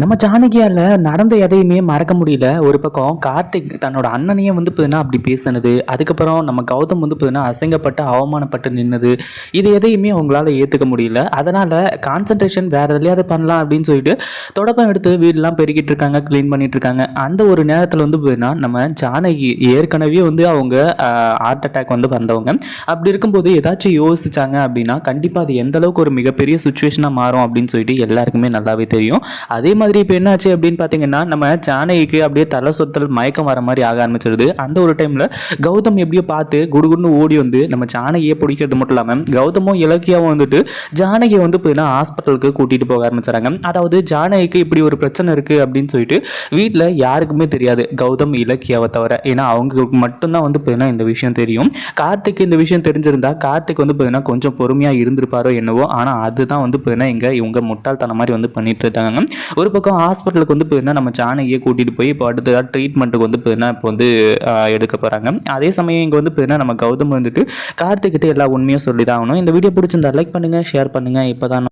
நம்ம ஜானகியால் நடந்த எதையுமே மறக்க முடியல. ஒரு பக்கம் கார்த்திக் தன்னோட அண்ணனையே வந்து பார்த்தீங்கன்னா அப்படி பேசினது. அதுக்கப்புறம் நம்ம கௌதம் வந்து பார்த்தீங்கன்னா அசிங்கப்பட்டு அவமானப்பட்டு நின்னது. இது எதையுமே அவங்களால ஏற்றுக்க முடியல. அதனால் கான்சன்ட்ரேஷன் வேறு எதுலையாவது பண்ணலாம் அப்படின்னு சொல்லிட்டு தொடக்கம் எடுத்து வீடெல்லாம் பெருக்கிட்டு இருக்காங்க க்ளீன் பண்ணிட்டு இருக்காங்க. அந்த ஒரு நேரத்தில் வந்து பார்த்தீங்கன்னா நம்ம ஜானகி ஏற்கனவே வந்து அவங்க ஹார்ட் அட்டாக் வந்து வந்தவங்க. அப்படி இருக்கும்போது ஏதாச்சும் யோசிச்சாங்க அப்படின்னா கண்டிப்பாக அது எந்த அளவுக்கு ஒரு மிகப்பெரிய சுச்சுவேஷனாக மாறும் அப்படின்னு சொல்லிட்டு எல்லாருக்குமே நல்லாவே தெரியும். அதே மாதிரி மாதிரி இப்போ என்னாச்சு அப்படின்னு பார்த்தீங்கன்னா நம்ம ஜானகிக்கு அப்படியே தலை சொத்தல் மயக்கம் வர மாதிரி ஆக ஆரம்பிச்சிருது. அந்த ஒரு டைமில் கௌதம் எப்படியோ பார்த்து குடுகுடுன்னு ஓடி வந்து நம்ம ஜானகியை பிடிக்கிறது மட்டும் இல்லாமல் கௌதமும் இலக்கியாவும் வந்துட்டு ஜானகியை வந்து பார்த்தீங்கன்னா ஹாஸ்பிட்டலுக்கு கூட்டிகிட்டு போக ஆரம்பிச்சாங்க. அதாவது ஜானகிக்கு இப்படி ஒரு பிரச்சனை இருக்குது அப்படின்னு சொல்லிட்டு வீட்டில் யாருக்குமே தெரியாது. கௌதம் இலக்கியாவை தவிர ஏன்னா அவங்களுக்கு மட்டும்தான் வந்து பார்த்தீங்கன்னா இந்த விஷயம் தெரியும். கார்த்திக் இந்த விஷயம் தெரிஞ்சிருந்தா கார்த்திக் வந்து பார்த்தீங்கன்னா கொஞ்சம் பொறுமையாக இருந்திருப்பாரோ என்னவோ ஆனால் அதுதான் வந்து பார்த்தீங்கன்னா இங்கே இவங்க முட்டாள்தனம் மாதிரி வந்து பண்ணிட்டு இருக்காங்க. ஒரு பக்கம் ஹாஸ்பிட்டலுக்கு வந்து பார்த்தீங்கன்னா நம்ம ஜானகியை கூட்டிகிட்டு போய் இப்போ அடுத்த ட்ரீட்மெண்ட்டுக்கு வந்து பார்த்தீங்கன்னா இப்போ வந்து எடுக்க போகிறாங்க அதே சமயம் இங்கே வந்து பார்த்தீங்கன்னா நம்ம கௌதம் வந்துட்டு கார்த்திக்கிட்ட எல்லா உண்மையும் சொல்லி தான் ஆகணும். இந்த வீடியோ பிடிச்சிருந்தா லைக் பண்ணுங்கள் ஷேர் பண்ணுங்கள் இப்போ தான்